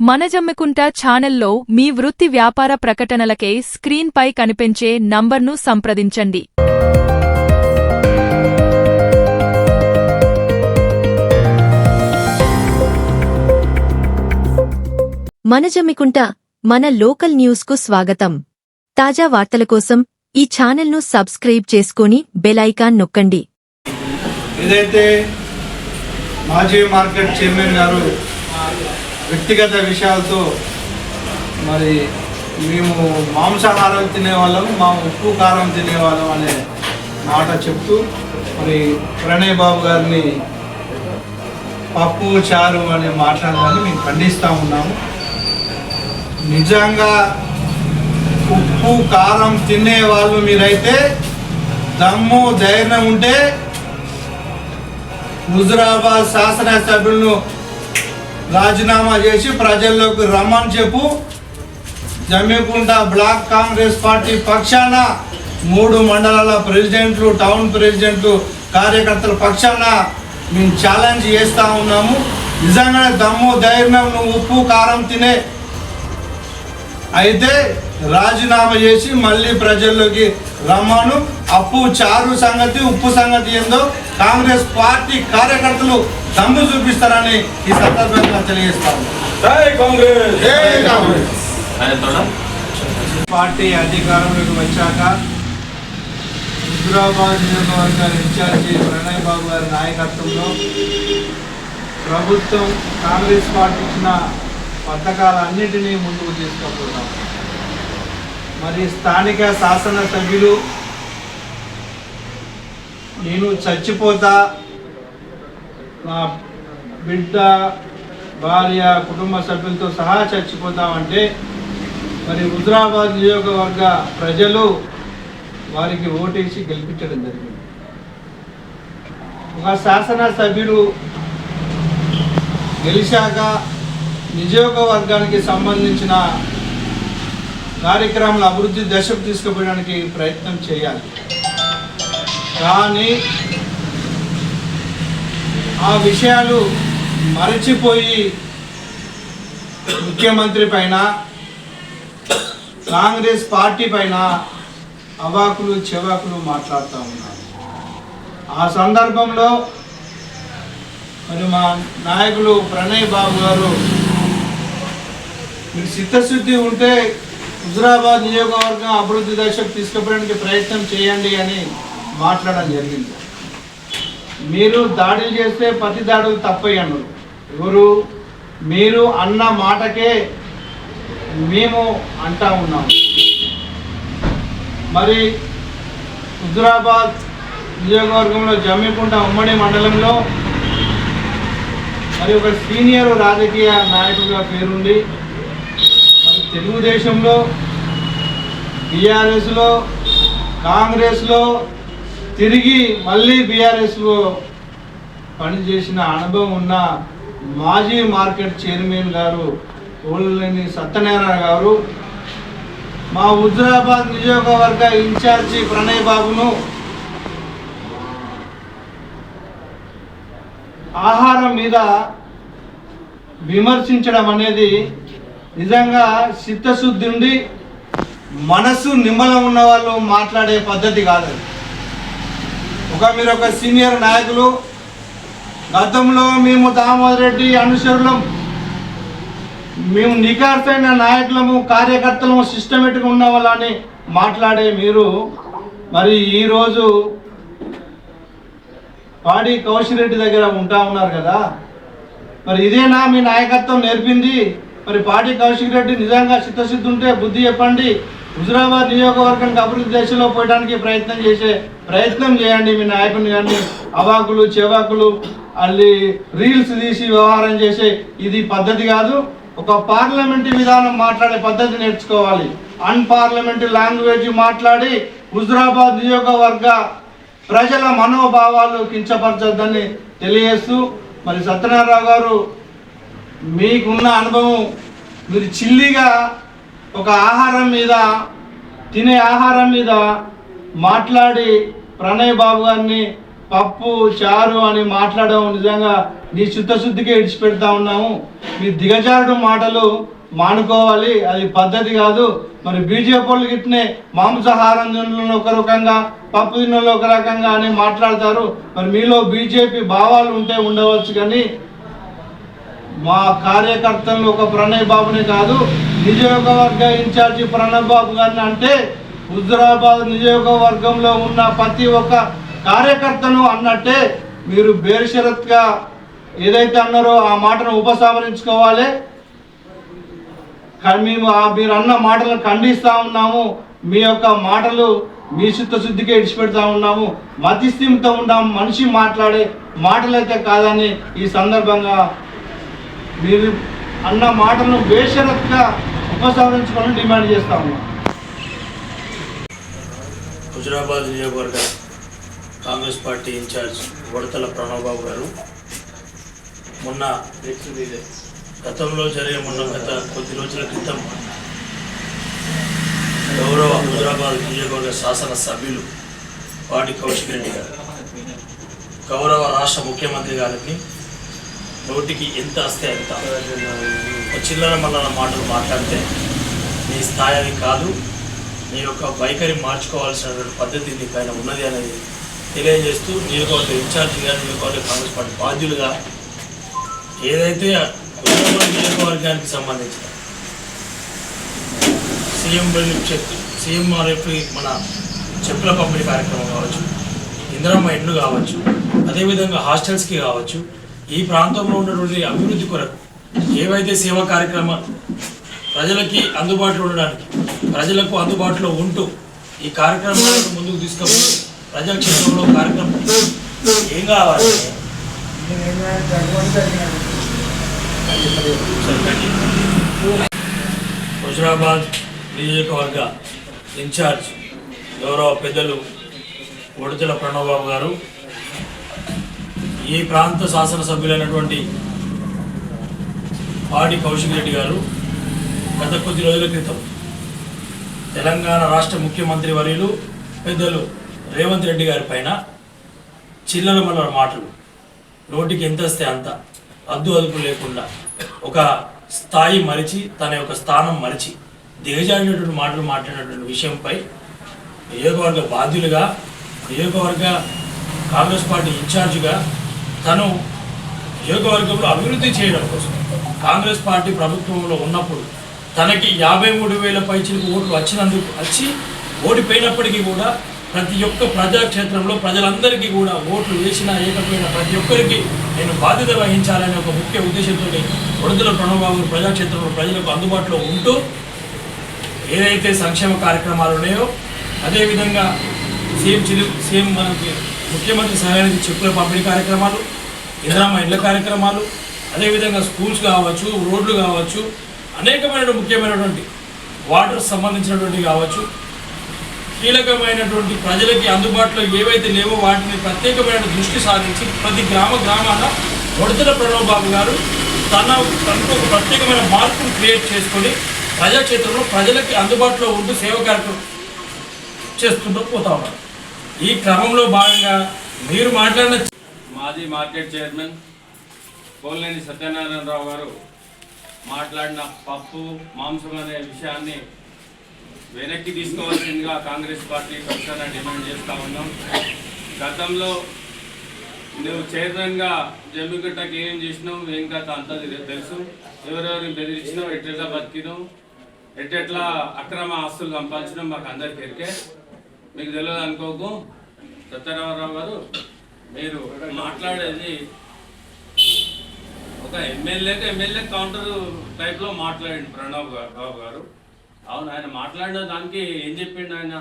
మనజమ్మికుంట ఛానల్లో మీ వృత్తి వ్యాపార ప్రకటనలకై స్క్రీన్పై కనిపించే నంబర్ను సంప్రదించండి. మనజమ్మికుంట మన లోకల్ న్యూస్కు స్వాగతం. తాజా వార్తల కోసం ఈ ఛానల్ను సబ్స్క్రైబ్ చేసుకుని బెలైకాన్ నొక్కండి. ఏదైతే మాజీ మార్కెట్ చైర్మన్ గారు వ్యక్తిగత విషయాలతో మరి మేము మాంసాహారం తినేవాళ్ళం మా ఉప్పు కారం తినేవాళ్ళం అనే మాట చెప్తూ మరి ప్రణయ్ బాబు గారిని పప్పు చారు అనే మాట్లాడాలని మేము ఖండిస్తూ ఉన్నాము. నిజంగా ఉప్పు కారం తినే వాళ్ళు మీరైతే దమ్ము ధైర్యం ఉంటే హుజురాబాద్ శాసనసభ్యులను రాజీనామా చేసి ప్రజల్లోకి రమ్మని చెప్పు. జమ్మికుంట బ్లాక్ కాంగ్రెస్ పార్టీ పక్షాన మూడు మండలాల ప్రెసిడెంట్లు టౌన్ ప్రెసిడెంట్లు కార్యకర్తల పక్షాన మేము ఛాలెంజ్ చేస్తూ ఉన్నాము. నిజంగానే దమ్ము ధైర్యం నువ్వు ఉప్పు కారం తినే అయితే రాజీనామా చేసి మళ్ళీ ప్రజల్లోకి రమ్మను. అప్పు చారు సంగతి ఉప్పు సంగతి ఏందో కాంగ్రెస్ పార్టీ కార్యకర్తలు దమ్ము చూపిస్తారని ఈ సందర్భంగా తెలియజేస్తాము. జై కాంగ్రెస్! జై కాంగ్రెస్! ఆయన తోడా పార్టీ అధికారంలోకి వచ్చాక హుజురాబాద్ నియోజకవర్గ ఇన్ఛార్జి ప్రణయ్ బాబు గారి నాయకత్వంలో ప్రభుత్వం కాంగ్రెస్ పార్టీ ఇచ్చిన పథకాలన్నింటినీ ముందుకు తీసుకుపోతాం మరి స్థానిక శాసనసభ్యులు నేను చచ్చిపోతా నా బిడ్డ భార్య కుటుంబ సభ్యులతో సహా చచ్చిపోతామంటే మరి హుజరాబాద్ నియోజకవర్గ ప్రజలు వారికి ఓటేసి గెలిపించడం జరిగింది. ఒక శాసనసభ్యులు గెలిచాక నియోజకవర్గానికి సంబంధించిన కార్యక్రమాల అభివృద్ధి దశకు తీసుకుపోయడానికి ప్రయత్నం చేయాలి. కానీ ఆ విషయాలు మరచిపోయి ముఖ్యమంత్రి పైన కాంగ్రెస్ పార్టీ పైన అవాకులు చెవాకులు మాట్లాడుతూ ఉన్నారు ఆ సందర్భంలో మరి మా నాయకులు ప్రణయ్ బాబు గారు మీరు చిత్తశుద్ధి ఉంటే హుజురాబాద్ నియోజకవర్గం అభివృద్ధి దశకు తీసుకుపోవడానికి ప్రయత్నం చేయండి అని మాట్లాడడం జరిగింది. మీరు దాడులు చేస్తే ప్రతి దాడులు తప్పయ్యను ఎవరు? మీరు అన్న మాటకే మేము అంటా ఉన్నాం మరి హుజురాబాద్ నియోజకవర్గంలో జమ్మికుంట ఉమ్మడి మండలంలో మరి ఒక సీనియర్ రాజకీయ నాయకుడిగా పేరుండి తెలుగుదేశంలో బీఆర్ఎస్లో కాంగ్రెస్లో తిరిగి మళ్ళీ బీఆర్ఎస్లో పనిచేసిన అనుభవం ఉన్న మాజీ మార్కెట్ చైర్మన్ గారు ఓళ్ళని సత్యనారాయణ గారు మా హుజరాబాద్ నియోజకవర్గ ఇన్ఛార్జి ప్రణయ్ బాబును ఆహారం మీద విమర్శించడం అనేది నిజంగా చిత్తశుద్ధి ఉండి మనసు నిమ్మలం ఉన్న వాళ్ళు మాట్లాడే పద్ధతి కాదు. ఒక మీరు ఒక సీనియర్ నాయకులు గతంలో మేము దామోదర్ రెడ్డి అనుచరులం మేము నికార్సైన నాయకులము కార్యకర్తలము సిస్టమేటిక్ ఉన్న వాళ్ళని మాట్లాడే మీరు మరి ఈరోజు పాడి కౌశిరెడ్డి దగ్గర ఉంటా ఉన్నారు కదా. మరి ఇదేనా మీ నాయకత్వం నేర్పింది? మరి పాడి కౌశిక్ రెడ్డి నిజంగా చిత్తశుద్ధి ఉంటే బుద్ధి చెప్పండి. హుజురాబాద్ నియోజకవర్గానికి అభివృద్ధి దశలో పోయడానికి ప్రయత్నం చేసే ప్రయత్నం చేయండి మీ నాయకుని కానీ అవాకులు చెవాకులు అల్లి రీల్స్ తీసి వ్యవహారం చేసే ఇది పద్ధతి కాదు. ఒక పార్లమెంటు విధానం మాట్లాడే పద్ధతి నేర్చుకోవాలి. అన్పార్లమెంటరీ లాంగ్వేజ్ మాట్లాడి హుజురాబాద్ నియోజకవర్గ ప్రజల మనోభావాలు కించపరచొద్దని తెలియజేస్తూ మరి సత్యనారాయణ గారు మీకున్న అనుభవం మీరు చిల్లిగా ఒక ఆహారం మీద తినే ఆహారం మీద మాట్లాడి ప్రణయ్ బాబు గారిని పప్పు చారు అని మాట్లాడడం నిజంగా నీ చిత్తశుద్ధికి ఇడిచిపెడతా ఉన్నాము. మీ దిగజారుడు మాటలు మానుకోవాలి. అది పద్ధతి కాదు. మరి బీజేపీ వాళ్ళు గిట్నే మాంసాహారం తినలో ఒక రకంగా పప్పు తిన్న ఒక రకంగా అని మాట్లాడతారు. మరి మీలో బీజేపీ భావాలు ఉంటే ఉండవచ్చు కానీ మా కార్యకర్తలు ఒక ప్రణయ్ బాబుని కాదు నియోజకవర్గ ఇన్ఛార్జి ప్రణయ్ బాబు గారిని అంటే హుజరాబాద్ నియోజకవర్గంలో ఉన్న ప్రతి ఒక్క కార్యకర్తను అన్నట్టే మీరు బేరుషరత్గా ఏదైతే అన్నారో ఆ మాటను ఉపసంహరించుకోవాలి. కానీ మేము మీరు అన్న మాటలను ఖండిస్తూ ఉన్నాము. మీ యొక్క మాటలు మీ చిత్తశుద్ధికి ఇడిచిపెడతా ఉన్నాము. మతిస్థిమితో ఉన్నాము మనిషి మాట్లాడే మాటలైతే కాదని ఈ సందర్భంగా మీరు అన్న మాటలను బేషరత్గా ఉపసంహరించుకొని డిమాండ్ చేస్తా ఉన్నాం. హుజరాబాద్ నియోజకవర్గ Congress party in charge Vadathala Pranav Babu గారు. మొన్న గతంలో జరిగే మొన్న గత కొద్ది రోజుల క్రితం గౌరవ హుజరాబాద్ నియోజకవర్గ శాసన సభ్యులు పాటి కౌశిక్ రెడ్డి గారు గౌరవ రాష్ట్ర ముఖ్యమంత్రి గారికి నోటికి ఎంత వస్తే అంత. చిల్లర మల్లన మాటలు మాట్లాడితే నీ స్థాయి అది కాదు నీ యొక్క వైఖరి మార్చుకోవాల్సినటువంటి పద్ధతి నీ పైన ఉన్నది అనేది తెలియజేస్తూ నియోజకవర్గ ఇన్ఛార్జిగా నియోజకవర్గ కాంగ్రెస్ పార్టీ బాధ్యులుగా ఏదైతే నియోజకవర్గానికి సంబంధించిన సీఎం చెట్లు సీఎం మన చెప్పుల పంపిణీ కార్యక్రమం కావచ్చు ఇందిరమ్మ ఇండ్లు కావచ్చు అదేవిధంగా హాస్టల్స్కి కావచ్చు ఈ ప్రాంతంలో ఉన్నటువంటి అభివృద్ధి కొరకు ఏవైతే సేవా కార్యక్రమాలు ప్రజలకి అందుబాటులో ఉండడానికి ప్రజలకు అందుబాటులో ఉంటూ ఈ కార్యక్రమాలను ముందుకు తీసుకుపోయి ప్రజాక్షేత్రంలో కార్యక్రమం ఏం కావాలి? హుజరాబాద్ నియోజకవర్గ ఇన్ఛార్జ్ గౌరవ పెద్దలు ఉడతల ప్రణవబాబు గారు ఈ ప్రాంత శాసనసభ్యులైనటువంటి పాడి కౌశిక్ రెడ్డి గారు గత కొద్ది రోజుల క్రితం తెలంగాణ రాష్ట్ర ముఖ్యమంత్రి వర్యులు పెద్దలు రేవంత్ రెడ్డి గారి పైన చిల్లర మల్లర మాటలు. నోటికి ఎంత వస్తే అంత. అద్దు అదుపు లేకుండా ఒక స్థాయి మరిచి తన యొక్క స్థానం మరిచి దిగజారినటువంటి మాటలు మాట్లాడినటువంటి విషయంపై నియోజకవర్గ బాధ్యులుగా నియోజకవర్గ కాంగ్రెస్ పార్టీ ఇన్ఛార్జిగా తను నియోజకవర్గంలో అభివృద్ధి చేయడం కోసం కాంగ్రెస్ పార్టీ ప్రభుత్వంలో ఉన్నప్పుడు తనకి యాభై మూడు వేల పైచిలకు ఓట్లు వచ్చినందుకు వచ్చి ఓడిపోయినప్పటికీ కూడా ప్రతి ఒక్క ప్రజాక్షేత్రంలో ప్రజలందరికీ కూడా ఓట్లు వేసినా ఏకపోయినా ప్రతి ఒక్కరికి నేను బాధ్యత వహించాలనే ఒక ముఖ్య ఉద్దేశంతో వడదల ప్రణవబాబు ప్రజాక్షేత్రంలో ప్రజలకు అందుబాటులో ఉంటూ ఏదైతే సంక్షేమ కార్యక్రమాలు ఉన్నాయో అదేవిధంగా సీఎం చిరు సీఎం మనకి ముఖ్యమంత్రి సహాయానికి చెప్పుల పంపిణీ కార్యక్రమాలు ఇందిరామ ఇళ్ళ కార్యక్రమాలు అదేవిధంగా స్కూల్స్ కావచ్చు రోడ్లు కావచ్చు అనేకమైన ముఖ్యమైనటువంటి వాటర్ సంబంధించినటువంటి కావచ్చు కీలకమైనటువంటి ప్రజలకి అందుబాటులో ఏవైతే లేవో వాటిని ప్రత్యేకమైన దృష్టి సారించి ప్రతి గ్రామ గ్రామాన వడతల ప్రణవ్ బాబు గారు తన తనకు ఒక ప్రత్యేకమైన మార్పును క్రియేట్ చేసుకొని ప్రజాక్షేత్రంలో ప్రజలకి అందుబాటులో ఉంటూ సేవ కార్యక్రమం చేస్తుంటూ పోతా ఉన్నారు. ఈ క్రమంలో భాగంగా మీరు మాట్లాడిన మాజీ మార్కెట్ చైర్మన్ కోల్లేని సత్యనారాయణరావు గారు మాట్లాడిన పప్పు మాంసం అనే విషయాన్ని వెనక్కి తీసుకోవాల్సిందిగా కాంగ్రెస్ పార్టీ పక్షాన డిమాండ్ చేస్తూ ఉన్నాం. గతంలో నువ్వు చైర్మన్గా జమ్మిగుట్టకి ఏం చేసినావు? ఏం కథ అంతా తెలుసు. ఎవరెవరిని బెదిరించినావు? ఎట్లా బతికినావు? ఎట్టెట్లా అక్రమ ఆస్తులు సంపాదించడం మాకు అందరి ఎరికే మీకు తెలియదు అనుకోకు. సత్యనారాయణరావు గారు మీరు మాట్లాడేది ఒక ఎమ్మెల్యేకి ఎమ్మెల్యే కౌంటర్ టైప్లో మాట్లాడండి ప్రణవ్ గారు బాబు గారు. అవును ఆయన మాట్లాడిన దానికి ఏం చెప్పిండు ఆయన?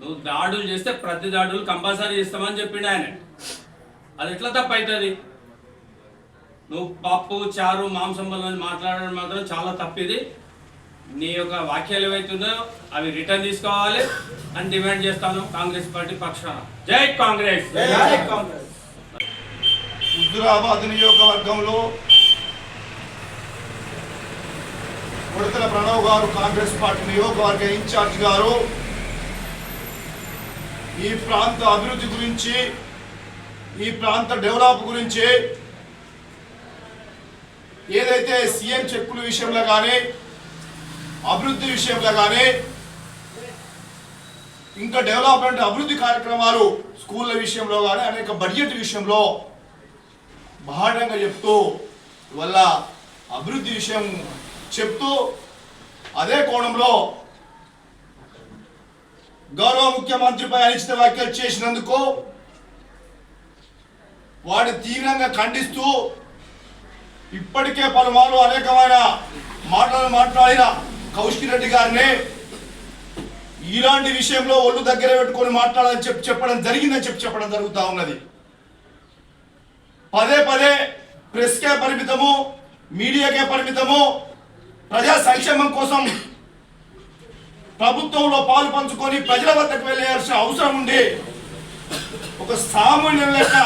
నువ్వు దాడులు చేస్తే ప్రతి దాడులు కంపల్సరీ చేస్తామని చెప్పిండు ఆయన. అది ఎట్లా తప్పు అవుతుంది నువ్వు పప్పు చారు మాంసం వల్ల మాట్లాడడం మాత్రం చాలా తప్పు ఇది నీ యొక్క వాక్యాలు ఏవైతుందో అవి రిటర్న్ తీసుకోవాలి అని డిమాండ్ చేస్తాను కాంగ్రెస్ పార్టీ పక్షాన. జై కాంగ్రెస్! హుజురాబాద్ నియోజకవర్గంలో ఉడతల ప్రణవ్ గారు కాంగ్రెస్ పార్టీ నియోజకవర్గ ఇన్ఛార్జ్ గారు ఈ ప్రాంత అభివృద్ధి గురించి ఈ ప్రాంత డెవలప్ గురించి ఏదైతే సీఎం చెక్కుల విషయంలో కానీ అభివృద్ధి విషయంలో కానీ ఇంకా డెవలప్మెంట్ అభివృద్ధి కార్యక్రమాలు స్కూళ్ళ విషయంలో కానీ అనేక బడ్జెట్ విషయంలో బాఢంగా చెప్తూ వల్ల అభివృద్ధి విషయం చెప్తూ అదే కోణంలో గౌరవ ముఖ్యమంత్రిపై అనిశ్చిత వ్యాఖ్యలు చేసినందుకు వాడు తీవ్రంగా ఖండిస్తూ ఇప్పటికే పలుమార్లు అనేకమైన మాటలు మాట్లాడిన కౌశిక్ రెడ్డి గారిని ఇలాంటి విషయంలో ఒళ్ళు దగ్గర పెట్టుకొని మాట్లాడాలని చెప్పి చెప్పడం జరిగిందని చెప్పి చెప్పడం జరుగుతూ ఉన్నది. పదే పదే ప్రెస్కే పరిమితము మీడియాకే పరిమితము ప్రజా సంక్షేమం కోసం ప్రభుత్వంలో పాలు పంచుకొని ప్రజల వద్దకు వెళ్ళాల్సిన అవసరం ఉండి ఒక సామాన్యుల లెక్క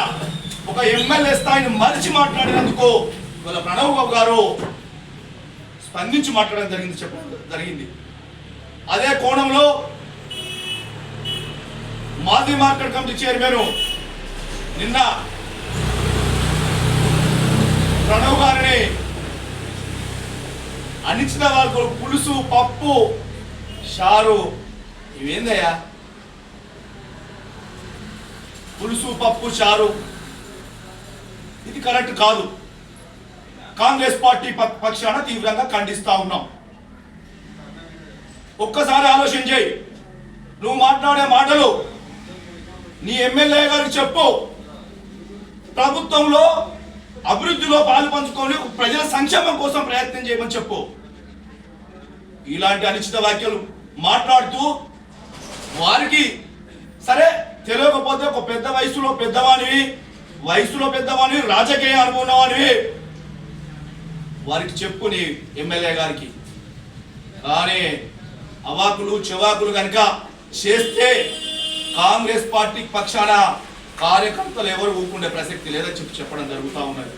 ఒక ఎమ్మెల్యే స్థాయిని మరిచి మాట్లాడినందుకు వాళ్ళ ప్రణవ్ బాబు గారు స్పందించి మాట్లాడడం జరిగింది చెప్పడం జరిగింది. అదే కోణంలో మాజీ మార్కెట్ కమిటీ చైర్మన్ నిన్న ప్రణవ్ గారిని అనిచ్చిన వాళ్ళకు పులుసు పప్పు షారు ఇవేందయ్యా? పులుసు పప్పు చారు. ఇది కరెక్ట్ కాదు. కాంగ్రెస్ పార్టీ ప- పక్షాన తీవ్రంగా ఖండిస్తా ఉన్నాం. ఒక్కసారి ఆలోచన చేయి. నువ్వు మాట్లాడే మాటలు నీ ఎమ్మెల్యే గారికి చెప్పు. ప్రభుత్వంలో అభివృద్ధిలో పాలు పంచుకొని ప్రజల సంక్షేమం కోసం ప్రయత్నం చేయమని చెప్పు. ఇలాంటి అనిశ్చిత వ్యాఖ్యలు మాట్లాడుతూ వారికి సరే తెలియకపోతే ఒక పెద్ద వయసులో పెద్దవానివి వయసులో పెద్దవానివి రాజకీయ అనుభవం ఉన్నవానివి వారికి చెప్పు నీ ఎమ్మెల్యే గారికి. కానీ అవాకులు చెవాకులు కనుక చేస్తే కాంగ్రెస్ పార్టీ పక్షాన కార్యకర్తలు ఎవరు ఊకుండే ప్రసక్తి లేదని చెప్పి చెప్పడం జరుగుతూ ఉన్నది.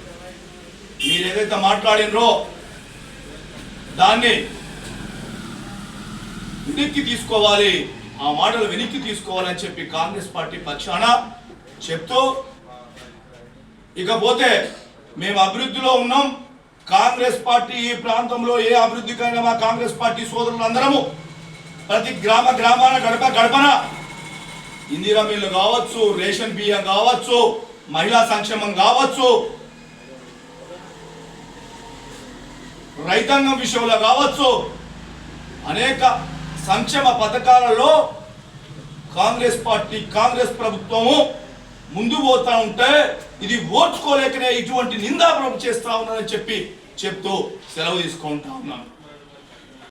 మీరు ఏదైతే మాట్లాడినరో దాన్ని వెనక్కి తీసుకోవాలి ఆ మాటలు వెనక్కి తీసుకోవాలని చెప్పి కాంగ్రెస్ పార్టీ పక్షాన చెప్తూ ఇకపోతే మేము అభివృద్ధిలో ఉన్నాం కాంగ్రెస్ పార్టీ ఈ ప్రాంతంలో ఏ అభివృద్ధికైనా మా కాంగ్రెస్ పార్టీ సోదరులందరము ప్రతి గ్రామ గ్రామాన గడప గడపన ఇందిరా మిల్లు కావచ్చు రేషన్ బియ్యం కావచ్చు మహిళా సంక్షేమం కావచ్చు రైతాంగం విషయంలో కావచ్చు అనేక సంక్షేమ పథకాలలో కాంగ్రెస్ పార్టీ కాంగ్రెస్ ప్రభుత్వము ముందు పోతా ఉంటే ఇది ఓర్చుకోలేకనే ఇటువంటి నిందాపరం చేస్తా ఉన్నానని చెప్పి చెప్తూ సెలవు తీసుకుంటా ఉన్నాను.